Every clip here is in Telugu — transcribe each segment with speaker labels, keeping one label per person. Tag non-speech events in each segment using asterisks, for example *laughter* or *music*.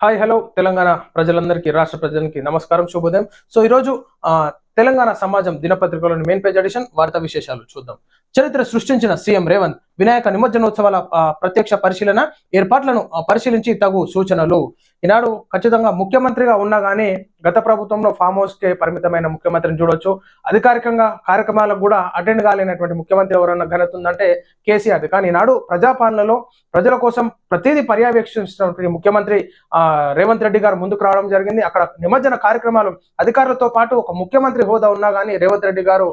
Speaker 1: హాయ్ హలో తెలంగాణ ప్రజలందరికీ రాష్ట్ర ప్రజలకి నమస్కారం శుభోదయం. సో ఈరోజు ఆ, తెలంగాణ సమాజం దినపత్రికలోని మెయిన్ పేజ్ ఎడిషన్ వార్తా విశేషాలు చూద్దాం. చరిత్ర సృష్టించిన సీఎం రేవంత్ వినాయక నిమజ్జనోత్సవాల ప్రత్యక్ష పరిశీలన ఏర్పాట్లను పరిశీలించి తగు సూచనలు. ఈనాడు ఖచ్చితంగా ముఖ్యమంత్రిగా ఉన్నా గానీ గత ప్రభుత్వంలో ఫామ్ హౌస్ కే పరిమితమైన ముఖ్యమంత్రిని చూడొచ్చు. అధికారికంగా కార్యక్రమాలకు కూడా అటెండ్ కాలేనటువంటి ముఖ్యమంత్రి ఎవరన్నా ఘనత ఉందంటే కేసీఆర్ కానీ ఈనాడు ప్రజాపాలనలో ప్రజల కోసం ప్రతిదీ పర్యవేక్షించినటువంటి ముఖ్యమంత్రి ఆ రేవంత్ రెడ్డి గారు ముందుకు రావడం జరిగింది. అక్కడ నిమజ్జన కార్యక్రమాలు అధికారులతో పాటు ఒక ముఖ్యమంత్రి హోదా ఉన్నా కానీ రేవంత్ రెడ్డి గారు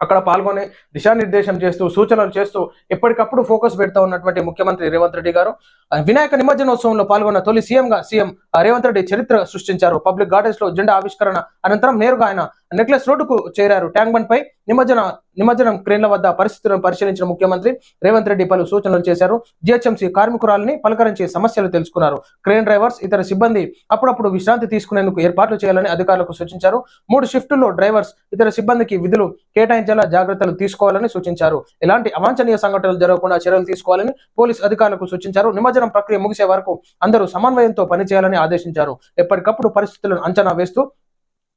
Speaker 1: అక్కడ పాల్గొని దిశానిర్దేశం చేస్తూ సూచనలు చేస్తూ ఎప్పటికప్పుడు ఫోకస్ పెడతా ఉన్నటువంటి ముఖ్యమంత్రి రేవంత్ రెడ్డి గారు. వినాయక నిమజ్జనోత్సవంలో పాల్గొన్న తొలి సీఎంగా సీఎం రేవంత్ రెడ్డి చరిత్ర సృష్టించారు. పబ్లిక్ గార్డెన్స్లో జెండా ఆవిష్కరణ అనంతరం నేరుగా ఆయన నెక్లెస్ రోడ్డుకు చేరారు. ట్యాంక్ బండ్ పై నిమజ్జన నిమజ్జనం క్రేన్ల వద్ద పరిస్థితులను పరిశీలించిన ముఖ్యమంత్రి రేవంత్ రెడ్డి పలు సూచనలు చేశారు. జిహెచ్ఎంసీ కార్మికురాలని పలకరించి సమస్యలు తెలుసుకున్నారు. క్రేన్ డ్రైవర్స్ ఇతర సిబ్బంది అప్పుడప్పుడు విశ్రాంతి తీసుకునేందుకు ఏర్పాట్లు చేయాలని అధికారులకు సూచించారు. మూడు షిఫ్టుల్లో డ్రైవర్స్ ఇతర సిబ్బందికి విధులు కేటాయించేలా జాగ్రత్తలు తీసుకోవాలని సూచించారు. ఎలాంటి అవాంఛనీయ సంఘటనలు జరగకుండా చర్యలు తీసుకోవాలని పోలీస్ అధికారులకు సూచించారు. నిమజ్జనం ప్రక్రియ ముగిసే వరకు అందరూ సమన్వయంతో పనిచేయాలని ఆదేశించారు. ఎప్పటికప్పుడు పరిస్థితులను అంచనా వేస్తూ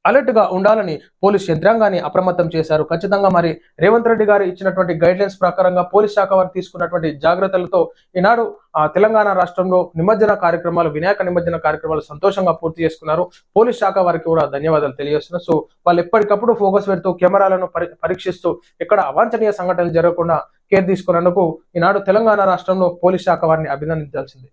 Speaker 1: అలర్ట్గా ఉండాలని పోలీస్ యంత్రాంగాన్ని అప్రమత్తం చేశారు. ఖచ్చితంగా మరి రేవంత్ రెడ్డి గారు ఇచ్చినటువంటి గైడ్ లైన్స్ ప్రకారంగా పోలీస్ శాఖ వారు తీసుకున్నటువంటి జాగ్రత్తలతో ఈనాడు ఆ, తెలంగాణ రాష్ట్రంలో నిమజ్జన కార్యక్రమాలు వినాయక నిమజ్జన కార్యక్రమాలు సంతోషంగా పూర్తి చేసుకున్నారు. పోలీస్ శాఖ వారికి కూడా ధన్యవాదాలు తెలియజేస్తున్నారు సో వాళ్ళు ఎప్పటికప్పుడు ఫోకస్ పెడుతూ కెమెరాలను పరీక్షిస్తూ ఎక్కడ అవాంఛనీయ సంఘటనలు జరగకుండా కేర్ తీసుకున్నందుకు ఈనాడు తెలంగాణ రాష్ట్రంలో పోలీస్ శాఖ వారిని అభినందించాల్సింది.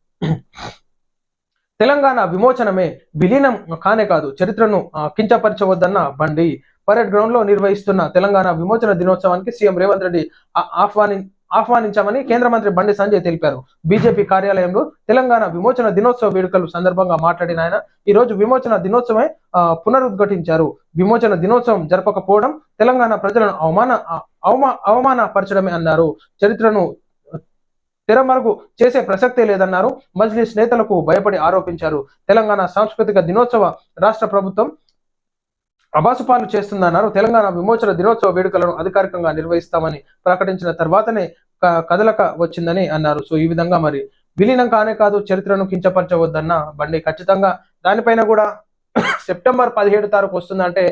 Speaker 1: తెలంగాణ విమోచనమే విలీనం కానే కాదు చరిత్రను కించపరచవద్దన్న బండి. పరేడ్ గ్రౌండ్లో నిర్వహిస్తున్న తెలంగాణ విమోచన దినోత్సవానికి సీఎం రేవంత్ రెడ్డి ఆహ్వాని ఆహ్వానించామని కేంద్ర మంత్రి బండి సంజయ్ తెలిపారు. బీజేపీ కార్యాలయంలో తెలంగాణ విమోచన దినోత్సవ వేడుకలు సందర్భంగా మాట్లాడిన ఆయన ఈ రోజు విమోచన దినోత్సవమే ఆ, విమోచన దినోత్సవం జరపకపోవడం తెలంగాణ ప్రజలను అవమాన అవమా అవమానపరచడమే అన్నారు. చరిత్రను తెరమరుగు చేసే ప్రసక్తే లేదన్నారు. మజ్లిస్ నేతలకు భయపడి ఆరోపించారు. తెలంగాణ సాంస్కృతిక దినోత్సవ రాష్ట్ర ప్రభుత్వం అబాసుపాలు చేస్తుందన్నారు. తెలంగాణ విమోచన దినోత్సవ వేడుకలను అధికారికంగా నిర్వహిస్తామని ప్రకటించిన తర్వాతనే కదలక వచ్చిందని అన్నారు. సో ఈ విధంగా మరి విలీనం కానే కాదు చరిత్రను కించపరచవద్దన్న బండి ఖచ్చితంగా దానిపైన కూడా *coughs* సెప్టెంబర్ పదిహేడు తారీఖు వస్తుందంటే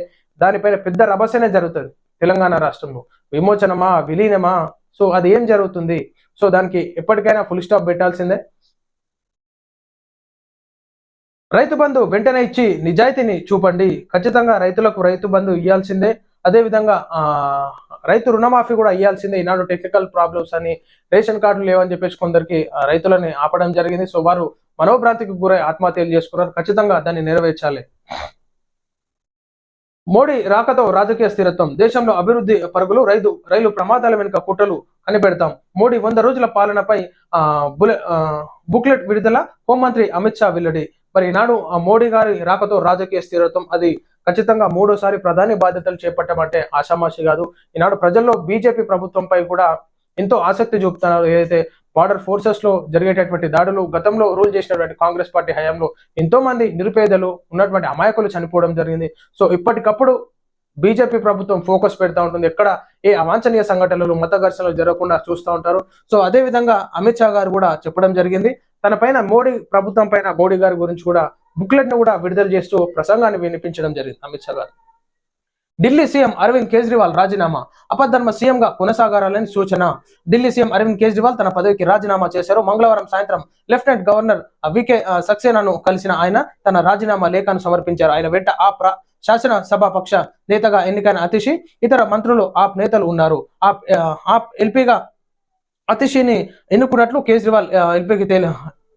Speaker 1: దానిపైన పెద్ద రభసనే జరుగుతుంది తెలంగాణ రాష్ట్రంలో. విమోచనమా విలీనమా? సో అది ఏం జరుగుతుంది? సో దానికి ఎప్పటికైనా ఫుల్ స్టాప్ పెట్టాల్సిందే. రైతు బంధు వెంటనే ఇచ్చి నిజాయితీని చూపండి. ఖచ్చితంగా రైతులకు రైతు బంధు ఇవ్వాల్సిందే అదే విధంగా రైతు రుణమాఫీ కూడా ఇవ్వాల్సిందే ఈనాడు టెక్నికల్ ప్రాబ్లమ్స్ అని రేషన్ కార్డులు లేవని చెప్పేసి కొందరికి రైతులని ఆపడం జరిగింది. సో వారు మనోభ్రాంతికి గురై ఆత్మహత్యలు చేసుకున్నారు. ఖచ్చితంగా దాన్ని నెరవేర్చాలి. మోడీ రాకతో రాజకీయ స్థిరత్వం. దేశంలో అభివృద్ధి పరుగులు రైతు రైలు ప్రమాదాల వెనుక కుట్రలు కనిపెడతాం. మోడీ వంద రోజుల పాలనపై ఆ బుక్లెట్ విడుదల హోంమంత్రి అమిత్ షా వెల్లడి. మరి ఈనాడు ఆ మోడీ గారి రాకతో రాజకీయ స్థిరత్వం అది ఖచ్చితంగా మూడోసారి ప్రధాని బాధ్యతలు చేపట్టమంటే ఆషామాషి కాదు. ఈనాడు ప్రజల్లో బీజేపీ ప్రభుత్వంపై కూడా ఎంతో ఆసక్తి చూపుతున్నారు. ఏదైతే బార్డర్ ఫోర్సెస్లో జరిగేటటువంటి దాడులు గతంలో రూల్ చేసినటువంటి కాంగ్రెస్ పార్టీ హయాంలో ఎంతో మంది నిరుపేదలు ఉన్నటువంటి అమాయకులు చనిపోవడం జరిగింది. సో ఇప్పటికప్పుడు బీజేపీ ప్రభుత్వం ఫోకస్ పెడతా ఉంటుంది. ఎక్కడ ఏ అవాంఛనీయ సంఘటనలు మత ఘర్షణలు జరగకుండా చూస్తూ ఉంటారు. సో అదే విధంగా అమిత్ షా గారు కూడా చెప్పడం జరిగింది. తన పైన మోడీ ప్రభుత్వం పైన మోడీ గారి గురించి కూడా బుక్లెట్ను కూడా విడుదల చేస్తూ ప్రసంగాన్ని వినిపించడం జరిగింది అమిత్ షా గారు. ఢిల్లీ సీఎం అరవింద్ కేజ్రీవాల్ రాజీనామా. అపధర్మ సీఎంగా కొనసాగాలని సూచన. ఢిల్లీ సీఎం అరవింద్ కేజ్రీవాల్ తన పదవికి రాజీనామా చేశారు. మంగళవారం సాయంత్రం లెఫ్టినెంట్ గవర్నర్ వికే సక్సేనాను కలిసిన ఆయన తన రాజీనామా లేఖను సమర్పించారు. ఆయన వెంట ఆ ప్ర శాసన సభాపక్ష నేతగా ఎన్నికైన అతిషి ఇతర మంత్రులు ఆప్ నేతలు ఉన్నారు. ఆప్ ఆ, ఆప్ ఎల్పీగా అతిషిని ఎన్నుకున్నట్లు కేజ్రీవాల్ ఎల్పీకి తెలి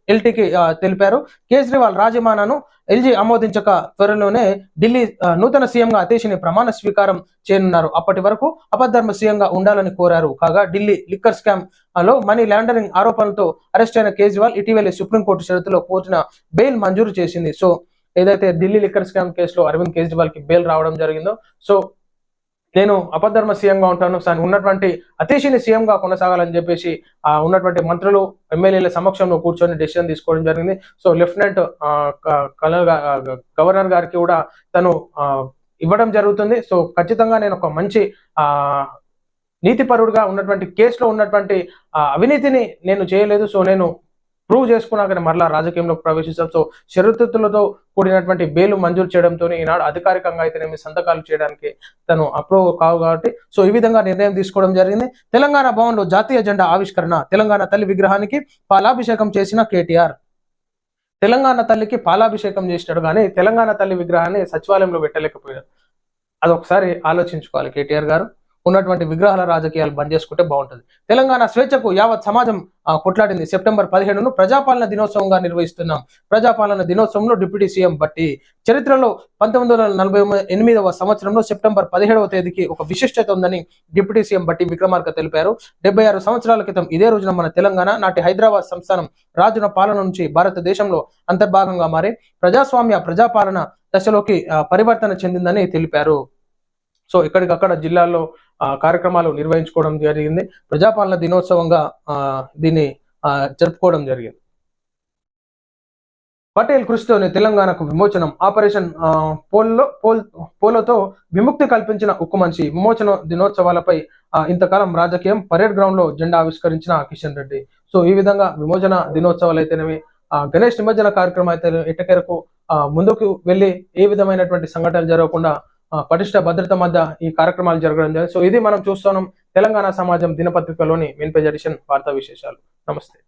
Speaker 1: ఎల్టీకి తెలిపారు. కేజ్రీవాల్ రాజీనామాను ఎల్జీ ఆమోదించక త్వరలోనే ఢిల్లీ నూతన సీఎంగా అతీషిని ప్రమాణ స్వీకారం చేయనున్నారు. అప్పటి వరకు అపధర్మ సీఎంగా ఉండాలని కోరారు. కాగా ఢిల్లీ లిక్కర్ స్కామ్లో మనీ లాండరింగ్ ఆరోపణలతో అరెస్ట్ అయిన కేజ్రీవాల్ ఇటీవలే సుప్రీంకోర్టు షరతులో కోర్టున బెయిల్ మంజూరు చేసింది. సో ఏదైతే ఢిల్లీ లిక్కర్ స్కామ్ కేసులో అరవింద్ కేజ్రీవాల్కి బెయిల్ రావడం జరిగిందో సో నేను అపధర్మ సీఎంగా ఉంటాను. సార్ ఉన్నటువంటి అతీషిని సీఎంగా కొనసాగాలని చెప్పేసి ఆ ఉన్నటువంటి మంత్రులు ఎమ్మెల్యేల సమక్షంలో కూర్చొని డెసిషన్ తీసుకోవడం జరిగింది. సో లెఫ్టినెంట్ కలర్ గవర్నర్ గారికి కూడా తను ఇవ్వడం జరుగుతుంది. సో ఖచ్చితంగా నేను ఒక మంచి ఆ నీతిపరుడుగా ఉన్నటువంటి కేసులో ఉన్నటువంటి అవినీతిని నేను చేయలేదు. సో నేను ప్రూవ్ చేసుకున్నాకనే మరలా రాజకీయంలోకి ప్రవేశించాం సో షరతులతో కూడినటువంటి బెయిల్ మంజూరు చేయడంతో ఈనాడు అధికారికంగా అయితేనేమి సంతకాలు చేయడానికి తను అప్రూవ్ కావు కాబట్టి. సో ఈ విధంగా నిర్ణయం తీసుకోవడం జరిగింది. తెలంగాణ భవన్లో జాతీయ జెండా ఆవిష్కరణ. తెలంగాణ తల్లి విగ్రహానికి పాలాభిషేకం చేసిన కేటీఆర్. తెలంగాణ తల్లికి పాలాభిషేకం చేసినాడు కానీ తెలంగాణ తల్లి విగ్రహాన్ని సచివాలయంలో పెట్టలేకపోయారు. అదొకసారి ఆలోచించుకోవాలి కేటీఆర్ గారు. ఉన్నటువంటి విగ్రహాల రాజకీయాలు బంద్ చేసుకుంటే బాగుంటుంది. తెలంగాణ స్వేచ్ఛకు యావత్ సమాజం కొట్లాడింది. సెప్టెంబర్ పదిహేడును ప్రజాపాలన దినోత్సవంగా నిర్వహిస్తున్నాం. ప్రజాపాలన దినోత్సవంలో డిప్యూటీ సీఎం బట్టి చరిత్రలో పంతొమ్మిది వందల నలభై ఎనిమిదవ సంవత్సరంలో సెప్టెంబర్ పదిహేడవ తేదీకి ఒక విశిష్టత ఉందని డిప్యూటీ సీఎం బట్టి విక్రమార్క తెలిపారు. డెబ్బై ఆరు సంవత్సరాల క్రితం ఇదే రోజున మన తెలంగాణ నాటి హైదరాబాద్ సంస్థానం రాజుల పాలన నుంచి భారతదేశంలో అంతర్భాగంగా మారి ప్రజాస్వామ్య ప్రజాపాలన దశలోకి పరివర్తన చెందిందని తెలిపారు. సో ఇక్కడికక్కడ జిల్లాల్లో ఆ, కార్యక్రమాలు నిర్వహించుకోవడం జరిగింది. ప్రజాపాలన దినోత్సవంగా ఆ, దీన్ని ఆ, జరుపుకోవడం జరిగింది. పటేల్ కృషితోనే తెలంగాణకు విమోచనం. ఆపరేషన్ పోల్లో పోల్ పోలోతో విముక్తి కల్పించిన ఉక్కు మనిషి విమోచన దినోత్సవాలపై ఇంతకాలం రాజకీయం పరేడ్ గ్రౌండ్లో జెండా ఆవిష్కరించిన కిషన్ రెడ్డి. సో ఈ విధంగా విమోచన దినోత్సవాలు అయితేనేవి ఆ, గణేష్ నిమజ్జన కార్యక్రమం అయితే ఎట్టకేరకు ముందుకు వెళ్ళి ఏ విధమైనటువంటి సంఘటనలు జరగకుండా పటిష్ట భద్రత మధ్య ఈ కార్యక్రమాలు జరగడం జరిగింది. సో ఇది మనం చూస్తున్నాం తెలంగాణ సమాజం దినపత్రికలోని మెయిన్ పేజ్ ఎడిషన్ వార్తా విశేషాలు. నమస్తే.